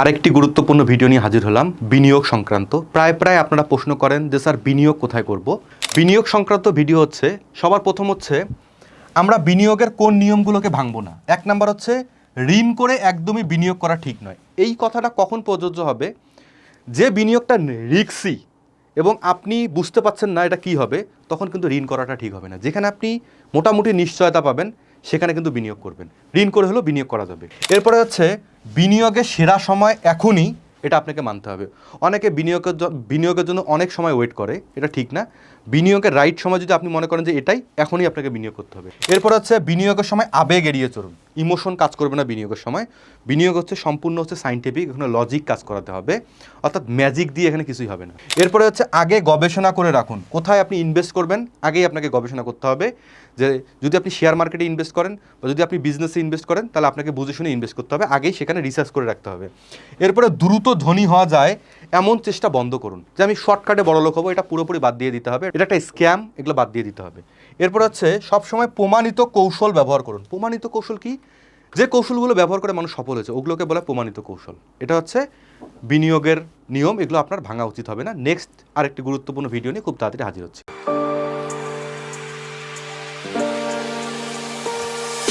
আরেকটি গুরুত্বপূর্ণ ভিডিও নিয়ে হাজির হলাম বিনিয়োগ সংক্রান্ত। প্রায় প্রায় আপনারা প্রশ্ন করেন যে, স্যার, বিনিয়োগ কোথায় করব? বিনিয়োগ সংক্রান্ত ভিডিও হচ্ছে, সবার প্রথম হচ্ছে, আমরা বিনিয়োগের কোন নিয়মগুলোকে ভাঙবো না? এক নাম্বার হচ্ছে, ঋণ করে একদমই বিনিয়োগ করা ঠিক নয়। এই কথাটা কখন প্রযোজ্য হবে? যে বিনিয়োগটা রিক্সি এবং আপনি বুঝতে পারছেন না এটা কি হবে, তখন কিন্তু ঋণ করাটা ঠিক হবে না। যেখানে আপনি মোটামুটি নিশ্চয়তা পাবেন সেখানে কিন্তু বিনিয়োগ করবেন। ঋণ করে হলেও বিনিয়োগ করা যাবে। এরপরে হচ্ছে বিনিয়োগের সেরা সময় এখনই এটা আপনাকে মানতে হবে। অনেকে বিনিয়োগের বিনিয়োগের জন্য অনেক সময় ওয়েট করে, এটা ঠিক না। বিনিয়োগের রাইট সময় যদি আপনি মনে করেন যে এটাই, এখনই আপনাকে বিনিয়োগ করতে হবে। এরপর হচ্ছে বিনিয়োগের সময় আবেগ এড়িয়ে চলুন। ইমোশন কাজ করবে না বিনিয়োগের সময়। বিনিয়োগ হচ্ছে সম্পূর্ণ হচ্ছে সাইন্টিফিক এখানে লজিক কাজ করাতে হবে। অর্থাৎ ম্যাজিক দিয়ে এখানে কিছুই হবে না। এরপরে হচ্ছে আগে গবেষণা করে রাখুন। কোথায় আপনি ইনভেস্ট করবেন? আগেই আপনাকে গবেষণা করতে হবে যে যদি আপনি শেয়ার মার্কেটে ইনভেস্ট করেন বা যদি আপনি বিজনেসে ইনভেস্ট করেন, তাহলে আপনাকে বুঝে শুনে ইনভেস্ট করতে হবে। আগেই সেখানে রিসার্চ করে রাখতে হবে। এরপরে দ্রুত ধনী হওয়া যায়। এমন চেষ্টা বন্ধ করুন যে আমি শর্টকাটে বড় লোক হব, এটা পুরোপুরি বাদ দিয়ে দিতে হবে। এটা একটা স্ক্যাম এগুলো বাদ দিয়ে দিতে হবে। এরপর হচ্ছে, সবসময় প্রমাণিত কৌশল ব্যবহার করুন। প্রমাণিত কৌশল কি? যে কৌশলগুলো ব্যবহার করে মানুষ সফল হয়েছে, ওগুলোকে বলে প্রমাণিত কৌশল। এটা হচ্ছে বিনিয়োগের নিয়ম, এগুলো আপনার ভাঙা উচিত হবে না। নেক্সট আরেকটি গুরুত্বপূর্ণ ভিডিও নিয়ে খুব তাড়াতাড়ি হাজির হচ্ছে।